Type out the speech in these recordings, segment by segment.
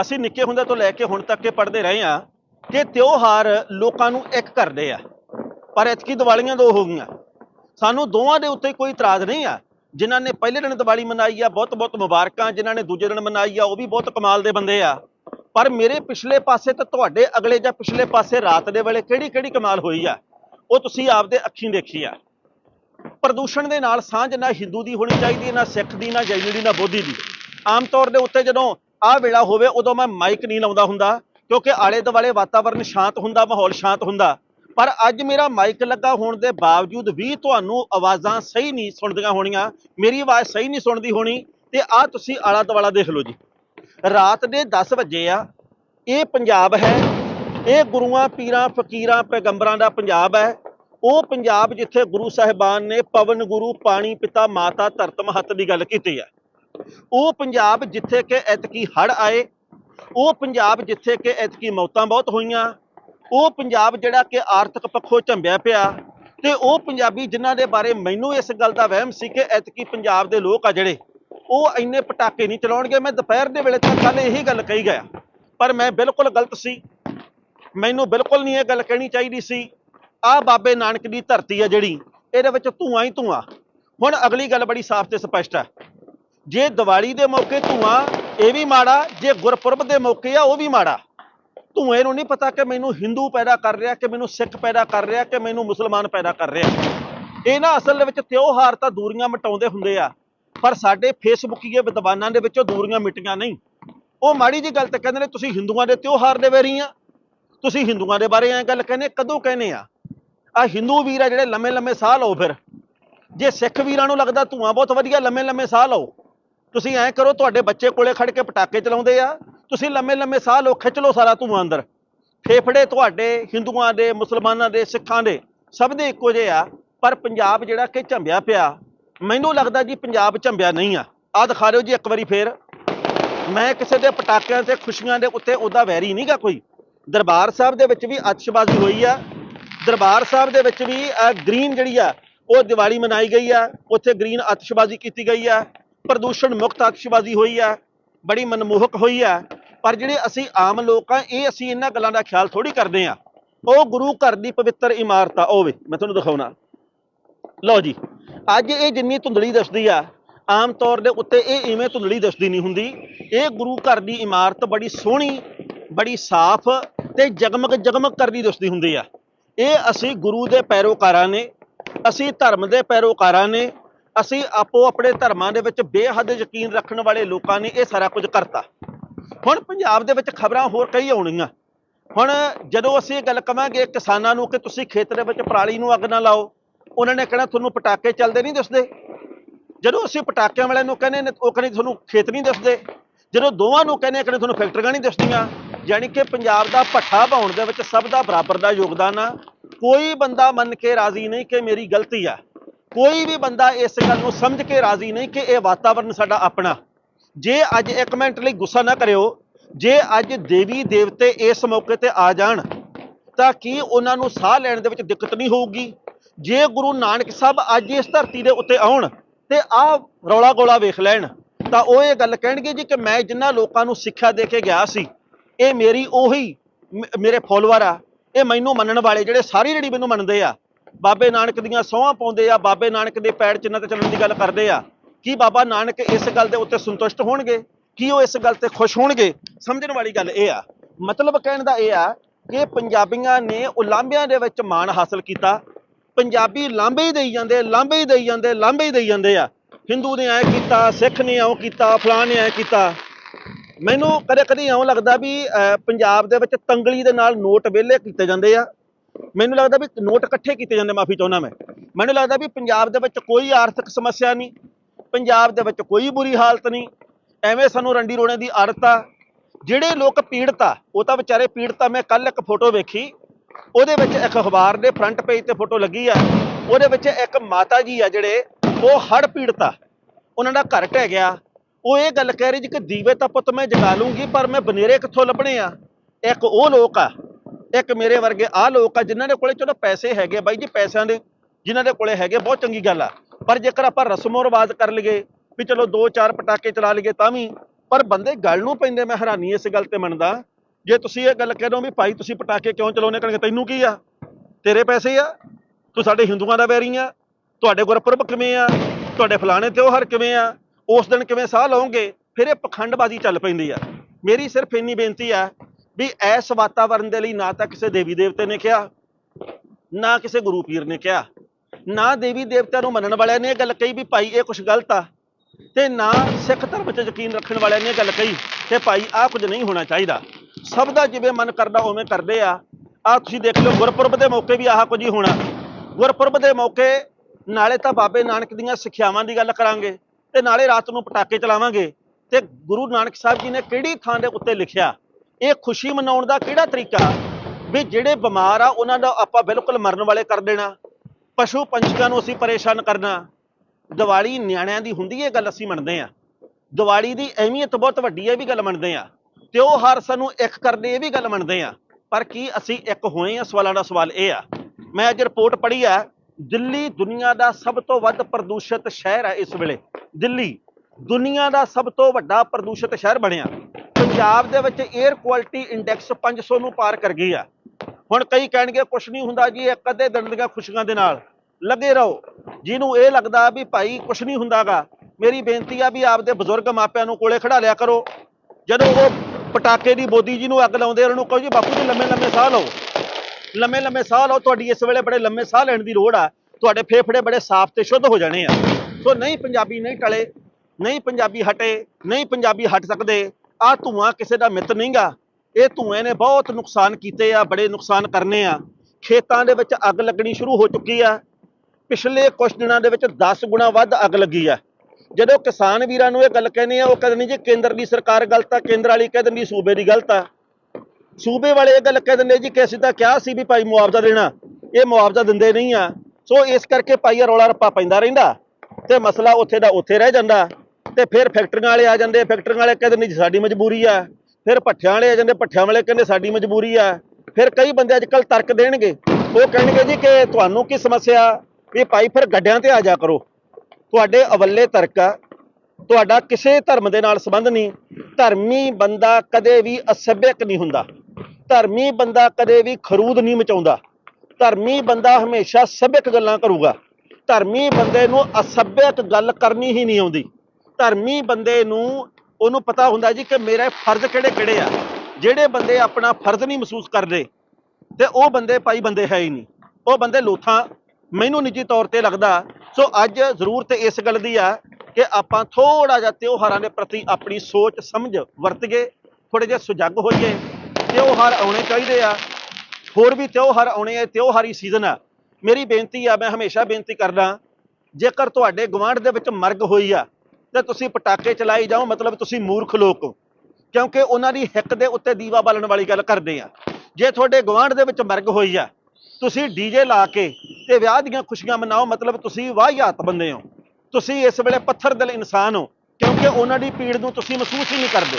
ਅਸੀਂ ਨਿੱਕੇ ਹੁੰਦੇ ਤੋਂ ਲੈ ਕੇ ਹੁਣ ਤੱਕ ਇਹ ਪੜ੍ਹਦੇ ਰਹੇ ਆ ਕਿ ਤਿਉਹਾਰ ਲੋਕਾਂ ਨੂੰ ਇੱਕ ਕਰਦੇ ਆ। ਪਰ ਇਤਕੀ ਦੀਵਾਲੀਆਂ ਦੋ ਹੋ ਗਈਆਂ। ਸਾਨੂੰ ਦੋਵਾਂ ਦੇ ਉੱਤੇ ਕੋਈ ਇਤਰਾਜ਼ ਨਹੀਂ ਆ। ਜਿਨ੍ਹਾਂ ਨੇ ਪਹਿਲੇ ਦਿਨ ਦੀਵਾਲੀ ਮਨਾਈ ਆ ਬਹੁਤ ਬਹੁਤ ਮੁਬਾਰਕਾਂ। ਜਿਨ੍ਹਾਂ ਨੇ ਦੂਜੇ ਦਿਨ ਮਨਾਈ ਆ ਉਹ ਵੀ ਬਹੁਤ ਕਮਾਲ ਦੇ ਬੰਦੇ ਆ। ਪਰ ਮੇਰੇ ਪਿਛਲੇ ਪਾਸੇ ਤੇ ਤੁਹਾਡੇ ਅਗਲੇ ਜਾਂ ਪਿਛਲੇ ਪਾਸੇ ਰਾਤ ਦੇ ਵੇਲੇ ਕਿਹੜੀ ਕਿਹੜੀ ਕਮਾਲ ਹੋਈ ਆ ਉਹ ਤੁਸੀਂ ਆਪਦੇ ਅੱਖੀਂ ਦੇਖੀ ਆ। ਪ੍ਰਦੂਸ਼ਣ ਦੇ ਨਾਲ ਸਾਂਝ ਨਾ ਹਿੰਦੂ ਦੀ ਹੋਣੀ ਚਾਹੀਦੀ ਹੈ, ਨਾ ਸਿੱਖ ਦੀ ਨਾ ਜੈਨੀ ਦੀ ਨਾ ਬੋਧੀ ਦੀ। ਆਮ ਤੌਰ ਦੇ ਉੱਤੇ ਜਦੋਂ ਆਹ ਵੇਲਾ ਹੋਵੇ ਉਦੋਂ ਮੈਂ ਮਾਈਕ ਨਹੀਂ ਲਾਉਂਦਾ ਹੁੰਦਾ, ਕਿਉਂਕਿ ਆਲੇ ਦੁਆਲੇ ਵਾਤਾਵਰਣ ਸ਼ਾਂਤ ਹੁੰਦਾ, ਮਾਹੌਲ ਸ਼ਾਂਤ ਹੁੰਦਾ। ਪਰ ਅੱਜ ਮੇਰਾ ਮਾਈਕ ਲੱਗਾ ਹੋਣ ਦੇ ਬਾਵਜੂਦ ਵੀ ਤੁਹਾਨੂੰ ਆਵਾਜ਼ਾਂ ਸਹੀ ਨਹੀਂ ਸੁਣਦੀਆਂ ਹੋਣੀਆਂ, ਮੇਰੀ ਆਵਾਜ਼ ਸਹੀ ਨਹੀਂ ਸੁਣਦੀ ਹੋਣੀ, ਤੇ ਆਹ ਤੁਸੀਂ ਆਲਾ ਦੁਆਲਾ ਦੇਖ ਲਓ ਜੀ। ਰਾਤ ਦੇ 10 ਵਜੇ ਆ, ਇਹ ਪੰਜਾਬ ਹੈ, ਇਹ ਗੁਰੂਆਂ, ਪੀਰਾਂ, ਫਕੀਰਾਂ, ਪੈਗੰਬਰਾਂ ਦਾ ਪੰਜਾਬ ਹੈ। ਉਹ ਪੰਜਾਬ ਜਿੱਥੇ ਗੁਰੂ ਸਾਹਿਬਾਨ ਨੇ ਪਵਨ ਗੁਰੂ, ਪਾਣੀ ਪਿਤਾ, ਮਾਤਾ ਧਰਤ ਮਹੱਤ ਦੀ ਗੱਲ ਕੀਤੀ ਹੈ। ਉਹ ਪੰਜਾਬ ਜਿੱਥੇ ਕਿ ਐਤਕੀ ਹੜ ਆਏ, ਉਹ ਪੰਜਾਬ ਜਿੱਥੇ ਕਿ ਐਤਕੀ ਮੌਤਾਂ ਬਹੁਤ ਹੋਈਆਂ, ਉਹ ਪੰਜਾਬ ਜਿਹੜਾ ਕਿ ਆਰਥਿਕ ਪੱਖੋਂ ਝੰਬਿਆ ਪਿਆ ਤੇ ਉਹ ਪੰਜਾਬੀ ਜਿਨ੍ਹਾਂ ਦੇ ਬਾਰੇ ਮੈਨੂੰ ਇਸ ਗੱਲ ਦਾ ਵਹਿਮ ਸੀ ਕਿ ਐਤਕੀ ਪੰਜਾਬ ਦੇ ਲੋਕ ਆ ਜਿਹੜੇ, ਉਹ ਇੰਨੇ ਪਟਾਕੇ ਨਹੀਂ ਚਲਾਉਣਗੇ। ਮੈਂ ਦੁਪਹਿਰ ਦੇ ਵੇਲੇ ਤਾਂ ਕੱਲ ਇਹੀ ਗੱਲ ਕਹੀ ਗਿਆ, ਪਰ ਮੈਂ ਬਿਲਕੁਲ ਗਲਤ ਸੀ। ਮੈਨੂੰ ਬਿਲਕੁਲ ਨਹੀਂ ਇਹ ਗੱਲ ਕਹਿਣੀ ਚਾਹੀਦੀ ਸੀ ਆ ਬਾਬੇ ਨਾਨਕ ਦੀ ਧਰਤੀ ਆ ਜਿਹੜੀ, ਇਹਦੇ ਵਿੱਚ ਧੂਆਂ ਹੀ ਧੂਆਂ। ਹੁਣ ਅਗਲੀ ਗੱਲ ਬੜੀ ਸਾਫ਼ ਤੇ ਸਪਸ਼ਟ ਹੈ ਜੇ ਦੀਵਾਲੀ ਦੇ ਮੌਕੇ ਧੂਆਂ, ਇਹ ਵੀ ਮਾੜਾ, ਜੇ ਗੁਰਪੁਰਬ ਦੇ ਮੌਕੇ ਆ, ਉਹ ਵੀ ਮਾੜਾ। ਧੂਏ ਨੂੰ ਨਹੀਂ ਪਤਾ ਕਿ ਮੈਨੂੰ ਹਿੰਦੂ ਪੈਦਾ ਕਰ ਰਿਹਾ, ਕਿ ਮੈਨੂੰ ਸਿੱਖ ਪੈਦਾ ਕਰ ਰਿਹਾ, ਕਿ ਮੈਨੂੰ ਮੁਸਲਮਾਨ ਪੈਦਾ ਕਰ ਰਿਹਾ। ਇਹ ਨਾ ਅਸਲ ਦੇ ਵਿੱਚ ਤਿਉਹਾਰ ਤਾਂ ਦੂਰੀਆਂ ਮਟਾਉਂਦੇ ਹੁੰਦੇ ਆ, ਪਰ ਸਾਡੇ ਫੇਸਬੁੱਕੀਏ ਵਿਦਵਾਨਾਂ ਦੇ ਵਿੱਚੋਂ ਦੂਰੀਆਂ ਮਿਟੀਆਂ ਨਹੀਂ। ਉਹ ਮਾੜੀ ਜੀ ਗੱਲ ਤਾਂ ਕਹਿੰਦੇ ਨੇ, ਤੁਸੀਂ ਹਿੰਦੂਆਂ ਦੇ ਤਿਉਹਾਰ ਦੇ ਵੇਰੀ ਆ। ਤੁਸੀਂ ਹਿੰਦੂਆਂ ਦੇ ਬਾਰੇ ਐਂ ਗੱਲ ਕਹਿੰਦੇ, ਕਦੋਂ ਕਹਿੰਦੇ ਆ? ਆ ਹਿੰਦੂ ਵੀਰ ਆ ਜਿਹੜੇ ਲੰਮੇ ਲੰਮੇ ਸਾਹ ਲਓ ਫਿਰ। ਜੇ ਸਿੱਖ ਵੀਰਾਂ ਨੂੰ ਲੱਗਦਾ ਧੂਆਂ ਬਹੁਤ ਵਧੀਆ ਲੰਮੇ ਲੰਮੇ ਸਾਹ ਲਓ ਤੁਸੀਂ ਐਂ ਕਰੋ, ਤੁਹਾਡੇ ਬੱਚੇ ਕੋਲੇ ਖੜ ਕੇ ਪਟਾਕੇ ਚਲਾਉਂਦੇ ਆ। ਤੁਸੀਂ ਲੰਮੇ ਲੰਮੇ ਸਾਹ ਲਓ, ਖਿੱਚ ਲਓ ਸਾਰਾ ਧੂਆਂ ਅੰਦਰ। ਫੇਫੜੇ ਤੁਹਾਡੇ, ਹਿੰਦੂਆਂ ਦੇ, ਮੁਸਲਮਾਨਾਂ ਦੇ, ਸਿੱਖਾਂ ਦੇ, ਸਭ ਦੇ ਇੱਕੋ ਜਿਹੇ ਆ। ਪਰ ਪੰਜਾਬ ਜਿਹੜਾ ਕਿ ਝੰਬਿਆ ਪਿਆ, ਮੈਨੂੰ ਲੱਗਦਾ ਜੀ ਪੰਜਾਬ ਝੰਬਿਆ ਨਹੀਂ ਆ। ਆ ਦਿਖਾ ਦਿਓ ਜੀ ਇੱਕ ਵਾਰੀ ਫੇਰ। ਮੈਂ ਕਿਸੇ ਦੇ ਪਟਾਕਿਆਂ ਤੇ, ਖੁਸ਼ੀਆਂ ਦੇ ਉੱਤੇ ਉਹਦਾ ਵੈਰੀ ਨਹੀਂਗਾ ਕੋਈ। ਦਰਬਾਰ ਸਾਹਿਬ ਦੇ ਵਿੱਚ ਵੀ ਆਤਿਸ਼ਬਾਜ਼ੀ ਹੋਈ ਆ। ਦਰਬਾਰ ਸਾਹਿਬ ਦੇ ਵਿੱਚ ਵੀ ਗ੍ਰੀਨ ਜਿਹੜੀ ਆ, ਉਹ ਦੀਵਾਲੀ ਮਨਾਈ ਗਈ ਆ। ਉੱਥੇ ਗ੍ਰੀਨ ਆਤਿਸ਼ਬਾਜ਼ੀ ਕੀਤੀ ਗਈ ਆ। ਪ੍ਰਦੂਸ਼ਣ ਮੁਕਤ ਆਤਿਸ਼ਬਾਜ਼ੀ ਹੋਈ ਆ, ਬੜੀ ਮਨਮੋਹਕ ਹੋਈ ਆ, ਪਰ ਜਿਹੜੇ ਅਸੀਂ ਆਮ ਲੋਕ ਆ, ਇਹ ਅਸੀਂ ਇਹਨਾਂ ਗੱਲਾਂ ਦਾ ਖਿਆਲ ਥੋੜੀ ਕਰਦੇ ਆ। ਉਹ ਗੁਰੂ ਘਰ ਦੀ ਪਵਿੱਤਰ ਇਮਾਰਤ ਆ, ਉਹ ਵੇ, ਮੈਂ ਤੁਹਾਨੂੰ ਦਿਖਾਉਣਾ। ਲਓ ਜੀ, ਅੱਜ ਇਹ ਜਿੰਨੀ ਧੁੰਦਲੀ ਦੱਸਦੀ ਆ, ਆਮ ਤੌਰ ਦੇ ਉੱਤੇ ਇਹ ਇਵੇਂ ਧੁੰਦਲੀ ਦੱਸਦੀ ਨਹੀਂ ਹੁੰਦੀ। ਇਹ ਗੁਰੂ ਘਰ ਦੀ ਇਮਾਰਤ ਬੜੀ ਸੋਹਣੀ, ਬੜੀ ਸਾਫ਼ ਤੇ ਜਗਮਗ ਜਗਮਗ ਕਰਦੀ ਦੱਸਦੀ ਹੁੰਦੀ ਆ। ਇਹ ਅਸੀਂ ਗੁਰੂ ਦੇ ਪੈਰੋਕਾਰਾਂ ਨੇ, ਅਸੀਂ ਧਰਮ ਦੇ ਪੈਰੋਕਾਰਾਂ ਨੇ ਅਸੀਂ ਆਪੋ ਆਪਣੇ ਧਰਮਾਂ ਦੇ ਵਿੱਚ ਬੇਹੱਦ ਯਕੀਨ ਰੱਖਣ ਵਾਲੇ ਲੋਕਾਂ ਨੇ ਇਹ ਸਾਰਾ ਕੁਝ ਕਰਤਾ। ਹੁਣ ਪੰਜਾਬ ਦੇ ਵਿੱਚ ਖਬਰਾਂ ਹੋਰ ਕਈ ਆਉਣੀਆਂ ਹੁਣ ਜਦੋਂ ਅਸੀਂ ਇਹ ਗੱਲ ਕਵਾਂਗੇ ਕਿਸਾਨਾਂ ਨੂੰ ਕਿ ਤੁਸੀਂ ਖੇਤ ਦੇ ਵਿੱਚ ਪਰਾਲੀ ਨੂੰ ਅੱਗ ਨਾ ਲਾਓ, ਉਹਨਾਂ ਨੇ ਕਹਿਣਾ ਤੁਹਾਨੂੰ ਪਟਾਕੇ ਚੱਲਦੇ ਨਹੀਂ ਦਿਸਦੇ। ਜਦੋਂ ਅਸੀਂ ਪਟਾਕਿਆਂ ਵਾਲਿਆਂ ਨੂੰ ਕਹਿੰਦੇ ਨੇ, ਉਹ ਕਹਿੰਦੇ ਤੁਹਾਨੂੰ ਖੇਤ ਨਹੀਂ ਦਿਸਦੇ। ਜਦੋਂ ਦੋਵਾਂ ਨੂੰ ਕਹਿੰਦੇ ਕਹਿੰਦੇ ਤੁਹਾਨੂੰ ਫੈਕਟਰੀਆਂ ਨਹੀਂ ਦਿਸਦੀਆਂ। ਯਾਨੀ ਕਿ ਪੰਜਾਬ ਦਾ ਭੱਠਾ ਪਾਉਣ ਦੇ ਵਿੱਚ ਸਭ ਦਾ ਬਰਾਬਰ ਦਾ ਯੋਗਦਾਨ ਆ। ਕੋਈ ਬੰਦਾ ਮੰਨ ਕੇ ਰਾਜ਼ੀ ਨਹੀਂ ਕਿ ਮੇਰੀ ਗਲਤੀ ਆ। ਕੋਈ ਵੀ ਬੰਦਾ ਇਸ ਗੱਲ ਨੂੰ ਸਮਝ ਕੇ ਰਾਜ਼ੀ ਨਹੀਂ ਕਿ ਇਹ ਵਾਤਾਵਰਣ ਸਾਡਾ ਆਪਣਾ। ਜੇ ਅੱਜ ਇੱਕ ਮਿੰਟ ਲਈ ਗੁੱਸਾ ਨਾ ਕਰਿਓ, ਜੇ ਅੱਜ ਦੇਵੀ ਦੇਵਤੇ ਇਸ ਮੌਕੇ ਤੇ ਆ ਜਾਣ, ਤਾਂ ਕੀ ਉਹਨਾਂ ਨੂੰ ਸਾਹ ਲੈਣ ਦੇ ਵਿੱਚ ਦਿੱਕਤ ਨਹੀਂ ਹੋਊਗੀ? ਜੇ ਗੁਰੂ ਨਾਨਕ ਸਾਹਿਬ ਅੱਜ ਇਸ ਧਰਤੀ ਦੇ ਉੱਤੇ ਆਉਣ ਤੇ ਆਹ ਰੌਲਾ ਗੋਲਾ ਵੇਖ ਲੈਣ, ਤਾਂ ਉਹ ਇਹ ਗੱਲ ਕਹਿਣਗੇ ਜੀ ਕਿ ਮੈਂ ਜਿਨ੍ਹਾਂ ਲੋਕਾਂ ਨੂੰ ਸਿੱਖਿਆ ਦੇ ਕੇ ਗਿਆ ਸੀ, ਇਹ ਮੇਰੀ ਉਹੀ ਮ- ਮੇਰੇ ਫੋਲੋਅਰ ਆ। ਇਹ ਮੈਨੂੰ ਮੰਨਣ ਵਾਲੇ ਜਿਹੜੇ ਸਾਰੀ ਜਿਹੜੀ ਮੈਨੂੰ ਮੰਨਦੇ ਆ ਬਾਬੇ ਨਾਨਕ ਦੀਆਂ ਸਹੁੰਆਂ ਪਾਉਂਦੇ ਆ, ਬਾਬੇ ਨਾਨਕ ਦੇ ਪੈੜ ਚਿੰਨ੍ਹਾਂ ਤੇ ਚੱਲਣ ਦੀ ਗੱਲ ਕਰਦੇ ਆ। ਕੀ ਬਾਬਾ ਨਾਨਕ ਇਸ ਗੱਲ ਦੇ ਉੱਤੇ ਸੰਤੁਸ਼ਟ ਹੋਣਗੇ? ਕੀ ਉਹ ਇਸ ਗੱਲ ਤੇ ਖੁਸ਼ ਹੋਣਗੇ? ਸਮਝਣ ਵਾਲੀ ਗੱਲ ਇਹ ਆ। ਮਤਲਬ ਕਹਿਣ ਦਾ ਇਹ ਆ ਕਿ ਪੰਜਾਬੀਆਂ ਨੇ ਉਲਾਂਭਿਆਂ ਦੇ ਵਿੱਚ ਮਾਣ ਹਾਸਲ ਕੀਤਾ। ਪੰਜਾਬੀ ਲਾਂਭੇ ਹੀ ਦੇਈ ਜਾਂਦੇ, ਲਾਂਭੇ ਹੀ ਦੇਈ ਜਾਂਦੇ, ਲਾਂਭੇ ਹੀ ਦੇਈ ਜਾਂਦੇ ਆ। ਹਿੰਦੂ ਨੇ ਐ ਕੀਤਾ, ਸਿੱਖ ਨੇ ਐਂ ਕੀਤਾ, ਫਲਾਣ ਨੇ ਐ ਕੀਤਾ। ਮੈਨੂੰ ਕਦੇ ਕਦੇ ਇਉਂ ਲੱਗਦਾ ਵੀ ਪੰਜਾਬ ਦੇ ਵਿੱਚ ਤੰਗਲੀ ਦੇ ਨਾਲ ਨੋਟ ਵਿਹਲੇ ਕੀਤੇ ਜਾਂਦੇ ਆ। ਮੈਨੂੰ ਲੱਗਦਾ ਵੀ ਨੋਟ ਇਕੱਠੇ ਕੀਤੇ ਜਾਂਦੇ ਮਾਫੀ ਚਾਹੁੰਦਾ ਮੈਂ। ਮੈਨੂੰ ਲੱਗਦਾ ਵੀ ਪੰਜਾਬ ਦੇ ਵਿੱਚ ਕੋਈ ਆਰਥਿਕ ਸਮੱਸਿਆ ਨਹੀਂ, ਪੰਜਾਬ ਦੇ ਵਿੱਚ ਕੋਈ ਬੁਰੀ ਹਾਲਤ ਨਹੀਂ, ਐਵੇਂ ਸਾਨੂੰ ਰੰਡੀ ਰੋਣੇ ਦੀ ਆਦਤ ਆ। ਜਿਹੜੇ ਲੋਕ ਪੀੜਤ ਆ, ਉਹ ਤਾਂ ਵਿਚਾਰੇ ਪੀੜਤ ਆ, ਮੈਂ ਕੱਲ ਇੱਕ ਫੋਟੋ ਵੇਖੀ, ਉਹਦੇ ਵਿੱਚ ਇੱਕ ਅਖਬਾਰ ਦੇ ਫਰੰਟ ਪੇਜ ਤੇ ਫੋਟੋ ਲੱਗੀ ਆ, ਉਹਦੇ ਵਿੱਚ ਇੱਕ ਮਾਤਾ ਜੀ ਆ ਜਿਹੜੇ, ਉਹ ਹੜ ਪੀੜਤ ਆ, ਉਹਨਾਂ ਦਾ ਘਰ ਢਹਿ ਗਿਆ। ਉਹ ਇਹ ਗੱਲ ਕਹਿ ਰਹੀ ਜੀ ਕਿ ਦੀਵੇ ਤਾਂ ਪੁੱਤ ਮੈਂ ਜਗਾ ਲੂੰਗੀ, ਪਰ ਮੈਂ ਬਨੇਰੇ ਕਿੱਥੋਂ ਲੱਭਣੇ ਆ? ਇੱਕ ਉਹ ਲੋਕ ਆ ਇੱਕ ਮੇਰੇ ਵਰਗੇ ਆ ਲੋਕ ਆ ਜਿਨ੍ਹਾਂ ਦੇ ਕੋਲੇ ਚਲੋ ਪੈਸੇ ਹੈਗੇ ਬਾਈ ਜੀ, ਪੈਸਿਆਂ ਦੇ ਜਿਨ੍ਹਾਂ ਦੇ ਕੋਲੇ ਹੈਗੇ ਬਹੁਤ ਚੰਗੀ ਗੱਲ ਆ। ਪਰ ਜੇਕਰ ਆਪਾਂ ਰਸਮੋ ਰਿਵਾਜ ਕਰ ਲਈਏ ਵੀ ਚਲੋ ਦੋ ਚਾਰ ਪਟਾਕੇ ਚਲਾ ਲਈਏ ਤਾਂ ਵੀ, ਪਰ ਬੰਦੇ ਗੱਲ ਨੂੰ ਪੈਂਦੇ, ਮੈਂ ਹੈਰਾਨੀ ਇਸ ਗੱਲ ਤੇ ਮੰਨਦਾ। ਜੇ ਤੁਸੀਂ ਇਹ ਗੱਲ ਕਹਿ ਰਹੇ ਵੀ ਭਾਈ ਤੁਸੀਂ ਪਟਾਕੇ ਕਿਉਂ ਚਲਾਉਂਦੇ ਕਹਿੰਗੇ ਤੈਨੂੰ ਕੀ ਆ? ਤੇਰੇ ਪੈਸੇ ਆ? ਤੂੰ ਸਾਡੇ ਹਿੰਦੂਆਂ ਦਾ ਵੈਰੀ ਆ। ਤੁਹਾਡੇ ਗੁਰਪੁਰਬ ਕਿਵੇਂ ਆ? ਤੁਹਾਡੇ ਫਲਾਣੇ ਤਿਉਹਾਰ ਕਿਵੇਂ ਆ? ਉਸ ਦਿਨ ਕਿਵੇਂ ਸਾਹ ਲਓਗੇ? ਫਿਰ ਇਹ ਪਖੰਡਬਾਜ਼ੀ ਚੱਲ ਪੈਂਦੀ ਆ। ਮੇਰੀ ਸਿਰਫ ਇੰਨੀ ਬੇਨਤੀ ਆ ਵੀ ਐਸ ਵਾਤਾਵਰਣ ਦੇ ਲਈ ਨਾ ਤਾਂ ਕਿਸੇ ਦੇਵੀ ਦੇਵਤੇ ਨੇ ਕਿਹਾ, ਨਾ ਕਿਸੇ ਗੁਰੂ ਪੀਰ ਨੇ ਕਿਹਾ, ਨਾ ਦੇਵੀ ਦੇਵਤਿਆਂ ਨੂੰ ਮੰਨਣ ਵਾਲਿਆਂ ਨੇ ਇਹ ਗੱਲ ਕਹੀ ਵੀ ਭਾਈ ਇਹ ਕੁਝ ਗਲਤ ਆ ਤੇ ਨਾ ਸਿੱਖ ਧਰਮ 'ਚ ਯਕੀਨ ਰੱਖਣ ਵਾਲਿਆਂ ਨੇ ਇਹ ਗੱਲ ਕਹੀ ਕਿ ਭਾਈ ਆਹ ਕੁਝ ਨਹੀਂ ਹੋਣਾ ਚਾਹੀਦਾ। ਸਭ ਦਾ ਜਿਵੇਂ ਮਨ ਕਰਦਾ ਉਵੇਂ ਕਰਦੇ ਆ। ਆ ਤੁਸੀਂ ਦੇਖ ਲਓ ਗੁਰਪੁਰਬ ਦੇ ਮੌਕੇ ਵੀ ਆਹ ਕੁਝ ਹੀ ਹੋਣਾ। ਗੁਰਪੁਰਬ ਦੇ ਮੌਕੇ ਨਾਲੇ ਤਾਂ ਬਾਬੇ ਨਾਨਕ ਦੀਆਂ ਸਿੱਖਿਆਵਾਂ ਦੀ ਗੱਲ ਕਰਾਂਗੇ ਤੇ ਨਾਲੇ ਰਾਤ ਨੂੰ ਪਟਾਕੇ ਚਲਾਵਾਂਗੇ। ਤੇ ਗੁਰੂ ਨਾਨਕ ਸਾਹਿਬ ਜੀ ਨੇ ਕਿਹੜੀ ਥਾਂ ਦੇ ਉੱਤੇ ਲਿਖਿਆ ਇਹ ਖੁਸ਼ੀ ਮਨਾਉਣ ਦਾ ਕਿਹੜਾ ਤਰੀਕਾ? ਵੀ ਜਿਹੜੇ ਬਿਮਾਰ ਆ, ਉਹਨਾਂ ਦਾ ਆਪਾਂ ਬਿਲਕੁਲ ਮਰਨ ਵਾਲੇ ਕਰ ਦੇਣਾ। ਪਸ਼ੂ ਪੰਛੀਆਂ ਨੂੰ ਅਸੀਂ ਪਰੇਸ਼ਾਨ ਕਰਨਾ। ਦੀਵਾਲੀ ਨਿਆਣਿਆਂ ਦੀ ਹੁੰਦੀ ਇਹ ਗੱਲ ਅਸੀਂ ਮੰਨਦੇ ਆ। ਦੀਵਾਲੀ ਦੀ ਅਹਿਮੀਅਤ ਬਹੁਤ ਵੱਡੀ ਹੈ ਇਹ ਵੀ ਗੱਲ ਮੰਨਦੇ ਆ। ਤਿਉਹਾਰ ਸਾਨੂੰ ਇੱਕ ਕਰਦੇ, ਇਹ ਵੀ ਗੱਲ ਮੰਨਦੇ ਆ। ਪਰ ਕੀ ਅਸੀਂ ਇੱਕ ਹੋਏ ਆ? ਸਵਾਲਾਂ ਦਾ ਸਵਾਲ ਇਹ ਆ। ਮੈਂ ਅੱਜ ਰਿਪੋਰਟ ਪੜ੍ਹੀ ਆ, ਦਿੱਲੀ ਦੁਨੀਆ ਦਾ ਸਭ ਤੋਂ ਵੱਧ ਪ੍ਰਦੂਸ਼ਿਤ ਸ਼ਹਿਰ ਹੈ ਇਸ ਵੇਲੇ। ਦਿੱਲੀ ਦੁਨੀਆ ਦਾ ਸਭ ਤੋਂ ਵੱਡਾ ਪ੍ਰਦੂਸ਼ਿਤ ਸ਼ਹਿਰ ਬਣਿਆ। ਪੰਜਾਬ ਦੇ ਵਿੱਚ 에ਅਰ ਕੁਆਲਿਟੀ ਇੰਡੈਕਸ 500 ਨੂੰ ਪਾਰ ਕਰ ਗਈ ਆ। ਹੁਣ ਕਈ ਕਹਿਣਗੇ, ਕੁਛ ਨਹੀਂ ਹੁੰਦਾ ਜੀ ਇਹ ਅੱਧੇ ਦਿਨ ਦੀਆਂ ਖੁਸ਼ੀਆਂ ਦੇ ਨਾਲ। ਲੱਗੇ ਰਹੋ। ਜਿਹਨੂੰ ਇਹ ਲੱਗਦਾ ਵੀ ਭਾਈ ਕੁਛ ਨਹੀਂ ਹੁੰਦਾਗਾ, ਮੇਰੀ ਬੇਨਤੀ ਆ ਵੀ ਆਪਦੇ ਬਜ਼ੁਰਗ ਮਾਪਿਆਂ ਨੂੰ ਕੋਲੇ ਖੜਾ ਲਿਆ ਕਰੋ। ਜਦੋਂ ਉਹ ਪਟਾਕੇ ਦੀ ਬੋਦੀ ਜੀ ਨੂੰ ਅੱਗ ਲਾਉਂਦੇ ਉਹਨਾਂ ਨੂੰ ਕਹੋ ਜੀ, ਬਾਪੂ ਜੀ, ਲੰਮੇ ਲੰਮੇ ਸਾਹ ਲਓ। ਲੰਮੇ ਲੰਮੇ ਸਾਹ ਲਓ, ਤੁਹਾਡੀ ਇਸ ਵੇਲੇ ਬੜੇ ਲੰਮੇ ਸਾਹ ਲੈਣ ਦੀ ਲੋੜ ਆ। ਤੁਹਾਡੇ ਫੇਫੜੇ ਬੜੇ ਸਾਫ਼ ਤੇ ਸ਼ੁੱਧ ਹੋ ਜਾਣੇ ਆ। ਸੋ ਨਹੀਂ ਪੰਜਾਬੀ ਨਹੀਂ ਟਲੇ, ਨਹੀਂ ਪੰਜਾਬੀ ਹਟੇ, ਨਹੀਂ ਪੰਜਾਬੀ ਹਟ ਸਕਦੇ। ਆ ਧੂਆਂ ਕਿਸੇ ਦਾ ਮਿੱਤ ਨਹੀਂਗਾ। ਇਹ ਧੂਏ ਨੇ ਬਹੁਤ ਨੁਕਸਾਨ ਕੀਤੇ ਆ, ਬੜੇ ਨੁਕਸਾਨ ਕਰਨੇ ਆ। ਖੇਤਾਂ ਦੇ ਵਿੱਚ ਅੱਗ ਲੱਗਣੀ ਸ਼ੁਰੂ ਹੋ ਚੁੱਕੀ ਆ। ਪਿਛਲੇ ਕੁਝ ਦਿਨਾਂ ਦੇ ਵਿੱਚ 10 ਗੁਣਾ ਵੱਧ ਅੱਗ ਲੱਗੀ ਆ। ਜਦੋਂ ਕਿਸਾਨ ਵੀਰਾਂ ਨੂੰ ਇਹ ਗੱਲ ਕਹਿੰਦੇ ਆ, ਉਹ ਕਹਿੰਦੇ ਨਹੀਂ ਜੀ, ਕੇਂਦਰ ਦੀ ਸਰਕਾਰ ਗਲਤ ਆ, ਕੇਂਦਰ ਵਾਲੀ ਕਹਿੰਦੇ ਨਹੀਂ ਸੂਬੇ ਦੀ ਗਲਤ ਆ। ਸੂਬੇ ਵਾਲੇ ਇਹ ਗੱਲ ਕਹਿ ਦਿੰਦੇ ਜੀ ਕਿ ਅਸੀਂ ਤਾਂ ਕਿਹਾ ਸੀ ਵੀ ਭਾਈ ਮੁਆਵਜ਼ਾ ਦੇਣਾ। ਇਹ ਮੁਆਵਜ਼ਾ ਦਿੰਦੇ ਨਹੀਂ ਆ। ਸੋ ਇਸ ਕਰਕੇ ਭਾਈ ਇਹ ਰੌਲਾ ਰੱਪਾ ਪੈਂਦਾ ਰਹਿੰਦਾ। ਤੇ ਮਸਲਾ ਉੱਥੇ ਦਾ ਉੱਥੇ ਰਹਿ ਜਾਂਦਾ। ਤੇ ਫਿਰ ਫੈਕਟਰੀਆਂ ਵਾਲੇ ਆ ਜਾਂਦੇ, ਫੈਕਟਰੀਆਂ ਵਾਲੇ ਕਹਿੰਦੇ, ਨਹੀਂ ਸਾਡੀ ਮਜਬੂਰੀ ਆ। ਫਿਰ ਭੱਠਿਆਂ ਵਾਲੇ ਆ ਜਾਂਦੇ, ਭੱਠਿਆਂ ਵਾਲੇ ਕਹਿੰਦੇ, ਸਾਡੀ ਮਜਬੂਰੀ ਆ। ਫਿਰ ਕਈ ਬੰਦੇ ਅੱਜ ਕੱਲ ਤਰਕ ਦੇਣਗੇ। ਉਹ ਕਹਿਣਗੇ ਜੀ ਕਿ ਤੁਹਾਨੂੰ ਕੀ ਸਮੱਸਿਆ? ਵੀ ਭਾਈ, ਫਿਰ ਗੱਡਿਆਂ ਤੇ ਆ ਜਾ ਕਰੋ। ਤੁਹਾਡੇ ਅਵੱਲੇ ਤਰਕ ਆ। ਤੁਹਾਡਾ ਕਿਸੇ ਧਰਮ ਦੇ ਨਾਲ ਸੰਬੰਧ ਨਹੀਂ। ਧਰਮੀ ਬੰਦਾ ਕਦੇ ਵੀ ਅਸਭਿਅਕ ਨਹੀਂ ਹੁੰਦਾ। ਧਰਮੀ ਬੰਦਾ ਕਦੇ ਵੀ ਖਰੂਦ ਨਹੀਂ ਮਚਾਉਂਦਾ। ਧਰਮੀ ਬੰਦਾ ਹਮੇਸ਼ਾ ਸਭਿਅਕ ਗੱਲਾਂ ਕਰੂਗਾ। ਧਰਮੀ ਬੰਦੇ ਨੂੰ ਅਸਭਿਅਕ ਗੱਲ ਕਰਨੀ ਹੀ ਨਹੀਂ ਆਉਂਦੀ। ਧਰਮੀ ਬੰਦੇ ਨੂੰ ਉਹਨੂੰ ਪਤਾ ਹੁੰਦਾ ਜੀ ਕਿ ਮੇਰੇ ਫਰਜ਼ ਕਿਹੜੇ ਕਿਹੜੇ ਆ। ਜਿਹੜੇ ਬੰਦੇ ਆਪਣਾ ਫਰਜ਼ ਨਹੀਂ ਮਹਿਸੂਸ ਕਰਦੇ ਤੇ ਉਹ ਬੰਦੇ ਭਾਈ ਬੰਦੇ ਹੈ ਹੀ ਨਹੀਂ। ਉਹ ਬੰਦੇ ਲੋਥਾਂ ਮੈਨੂੰ ਨਿੱਜੀ ਤੌਰ ਤੇ ਲੱਗਦਾ। ਸੋ ਅੱਜ ਜ਼ਰੂਰਤ ਇਸ ਗੱਲ ਦੀ ਆ ਕਿ ਆਪਾਂ ਥੋੜਾ ਜਿਹਾ ਤਿਉਹਾਰਾਂ ਦੇ ਪ੍ਰਤੀ ਆਪਣੀ ਸੋਚ, ਸਮਝ ਵਰਤੀਏ ਥੋੜੇ ਜਿਹਾ ਸੁਜੱਗ ਹੋਈਏ। ਤਿਉਹਾਰ ਆਉਣੇ ਚਾਹੀਦੇ ਆ। ਹੋਰ ਵੀ ਤਿਉਹਾਰ ਆਉਣੇ ਆ ਤਿਉਹਾਰੀ ਸੀਜ਼ਨ ਆ। ਮੇਰੀ ਬੇਨਤੀ ਆ, ਮੈਂ ਹਮੇਸ਼ਾ ਬੇਨਤੀ ਕਰਦਾ, ਜੇਕਰ ਤੁਹਾਡੇ ਗਵਾਂਢ ਦੇ ਵਿੱਚ ਮਰਗ ਹੋਈ ਆ ਤੇ ਤੁਸੀਂ ਪਟਾਕੇ ਚਲਾਈ ਜਾਓ, ਮਤਲਬ ਤੁਸੀਂ ਮੂਰਖ ਲੋਕ ਹੋ। ਕਿਉਂਕਿ ਉਹਨਾਂ ਦੀ ਹਿੱਕ ਦੇ ਉੱਤੇ ਦੀਵਾ ਬਾਲਣ ਵਾਲੀ ਗੱਲ ਕਰਦੇ ਆ। ਜੇ ਤੁਹਾਡੇ ਗਵਾਂਢ ਦੇ ਵਿੱਚ ਮਰਗ ਹੋਈ ਆ, ਤੁਸੀਂ ਡੀਜੇ ਲਾ ਕੇ ਤੇ ਵਿਆਹ ਦੀਆਂ ਖੁਸ਼ੀਆਂ ਮਨਾਓ, ਮਤਲਬ ਤੁਸੀਂ ਵਾਹਿਯਾਤ ਬੰਦੇ ਹੋ। ਤੁਸੀਂ ਇਸ ਵੇਲੇ ਪੱਥਰ ਦਿਲ ਇਨਸਾਨ ਹੋ, ਕਿਉਂਕਿ ਉਹਨਾਂ ਦੀ ਪੀੜ ਨੂੰ ਤੁਸੀਂ ਮਹਿਸੂਸ ਹੀ ਨਹੀਂ ਕਰਦੇ।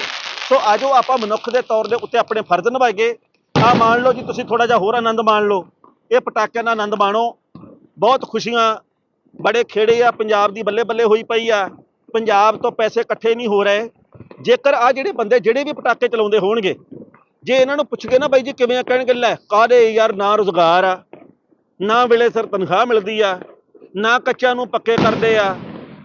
ਸੋ ਆਜੋ ਆਪਾਂ ਮਨੁੱਖ ਦੇ ਤੌਰ ਦੇ ਉੱਤੇ ਆਪਣੇ ਫਰਜ਼ ਨਿਭਾਈਏ। ਆ ਮੰਨ ਲਓ ਜੀ, ਤੁਸੀਂ ਥੋੜਾ ਜਿਹਾ ਹੋਰ ਆਨੰਦ ਮਾਣ ਲਓ। ਇਹ ਪਟਾਕਿਆਂ ਦਾ ਆਨੰਦ ਮਾਣੋ। ਬਹੁਤ ਖੁਸ਼ੀਆਂ, ਬੜੇ ਖੇੜੇ ਆ, ਪੰਜਾਬ ਦੀ ਬੱਲੇ ਬੱਲੇ ਹੋਈ ਪਈ ਆ। ਪੰਜਾਬ ਤੋਂ ਪੈਸੇ ਇਕੱਠੇ ਨਹੀਂ ਹੋ ਰਹੇ, ਜੇਕਰ ਆ ਜਿਹੜੇ ਬੰਦੇ ਜਿਹੜੇ ਵੀ ਪਟਾਕੇ ਚਲਾਉਂਦੇ ਹੋਣਗੇ, ਜੇ ਇਹਨਾਂ ਨੂੰ ਪੁੱਛ ਕੇ ਨਾ ਬਾਈ ਜੀ ਕਿਵੇਂ ਆ, ਕਹਿਣਗੇ, ਲੈ, ਕਾਹਦੇ ਯਾਰ ਨਾ ਰੁਜ਼ਗਾਰ ਆ, ਨਾ ਵੇਲੇ ਸਿਰ ਤਨਖਾਹ ਮਿਲਦੀ ਆ, ਨਾ ਕੱਚਿਆਂ ਨੂੰ ਪੱਕੇ ਕਰਦੇ ਆ,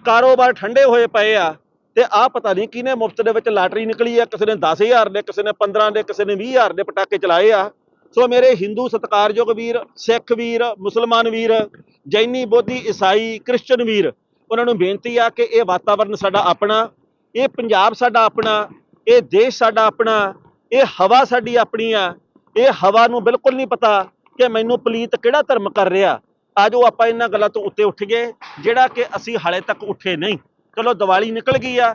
ਕਾਰੋਬਾਰ ਠੰਡੇ ਹੋਏ ਪਏ ਆ, ਤੇ ਆ ਪਤਾ ਨਹੀਂ ਕਿਹਨੇ ਮੁਫਤ ਦੇ ਵਿੱਚ ਲਾਟਰੀ ਨਿਕਲੀ ਆ, ਕਿਸੇ ਨੇ 10000 ਦੇ, ਕਿਸੇ ਨੇ 15 ਦੇ, ਕਿਸੇ ਨੇ 20000 ਦੇ ਪਟਾਕੇ ਚਲਾਏ ਆ। ਸੋ ਮੇਰੇ ਹਿੰਦੂ ਸਤਿਕਾਰਯੋਗ ਵੀਰ, ਸਿੱਖ ਵੀਰ, ਮੁਸਲਮਾਨ ਵੀਰ, ਜੈਨੀ, ਬੋਧੀ, ਈਸਾਈ, ਕ੍ਰਿਸਚਨ ਵੀਰ ਉਹਨਾਂ ਨੂੰ ਬੇਨਤੀ ਆ ਕਿ ਇਹ ਵਾਤਾਵਰਨ ਸਾਡਾ ਆਪਣਾ, ਇਹ ਪੰਜਾਬ ਸਾਡਾ ਆਪਣਾ, ਇਹ ਦੇਸ਼ ਸਾਡਾ ਆਪਣਾ, ਇਹ ਹਵਾ ਸਾਡੀ ਆਪਣੀ ਆ, ਇਹ ਹਵਾ ਨੂੰ ਬਿਲਕੁਲ ਨਹੀਂ ਪਤਾ ਕਿ ਮੈਨੂੰ ਪਲੀਤ ਕਿਹੜਾ ਧਰਮ ਕਰ ਰਿਹਾ। ਆਜੋ ਆਪਾਂ ਇਹਨਾਂ ਗੱਲਾਂ ਤੋਂ ਉੱਤੇ ਉੱਠ ਗਏ, ਜਿਹੜਾ ਕਿ ਅਸੀਂ ਹਾਲੇ ਤੱਕ ਉੱਠੇ ਨਹੀਂ। ਚਲੋ ਦੀਵਾਲੀ ਨਿਕਲ ਗਈ ਆ,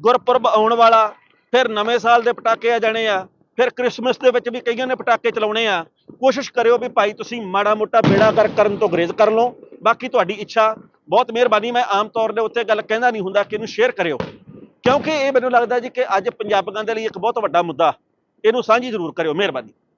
ਗੁਰਪੁਰਬ ਆਉਣ ਵਾਲਾ, ਫਿਰ ਨਵੇਂ ਸਾਲ ਦੇ ਪਟਾਕੇ ਆ ਜਾਣੇ ਆ, ਫਿਰ ਕ੍ਰਿਸਮਸ ਦੇ ਵਿੱਚ ਵੀ ਕਈਆਂ ਨੇ ਪਟਾਕੇ ਚਲਾਉਣੇ ਆ। ਕੋਸ਼ਿਸ਼ ਕਰਿਓ ਵੀ ਭਾਈ ਤੁਸੀਂ ਮਾੜਾ ਮੋਟਾ ਬੇੜਾ ਕਰ ਕਰਨ ਤੋਂ ਗਰੇਜ਼ ਕਰ ਲਓ। ਬਾਕੀ ਤੁਹਾਡੀ ਇੱਛਾ ਬਹੁਤ ਮਿਹਰਬਾਨੀ, ਮੈਂ ਆਮ ਤੌਰ ਦੇ ਉੱਤੇ ਗੱਲ ਕਹਿੰਦਾ ਨਹੀਂ ਹੁੰਦਾ ਕਿ ਇਹਨੂੰ ਸ਼ੇਅਰ ਕਰਿਓ। ਕਿਉਂਕਿ ਇਹ ਮੈਨੂੰ ਲੱਗਦਾ ਜੀ ਕਿ ਅੱਜ ਪੰਜਾਬੀਆਂ ਦੇ ਲਈ ਇੱਕ ਬਹੁਤ ਵੱਡਾ ਮੁੱਦਾ, ਇਹਨੂੰ ਸਾਂਝੀ ਜ਼ਰੂਰ ਕਰਿਓ, ਮਿਹਰਬਾਨੀ।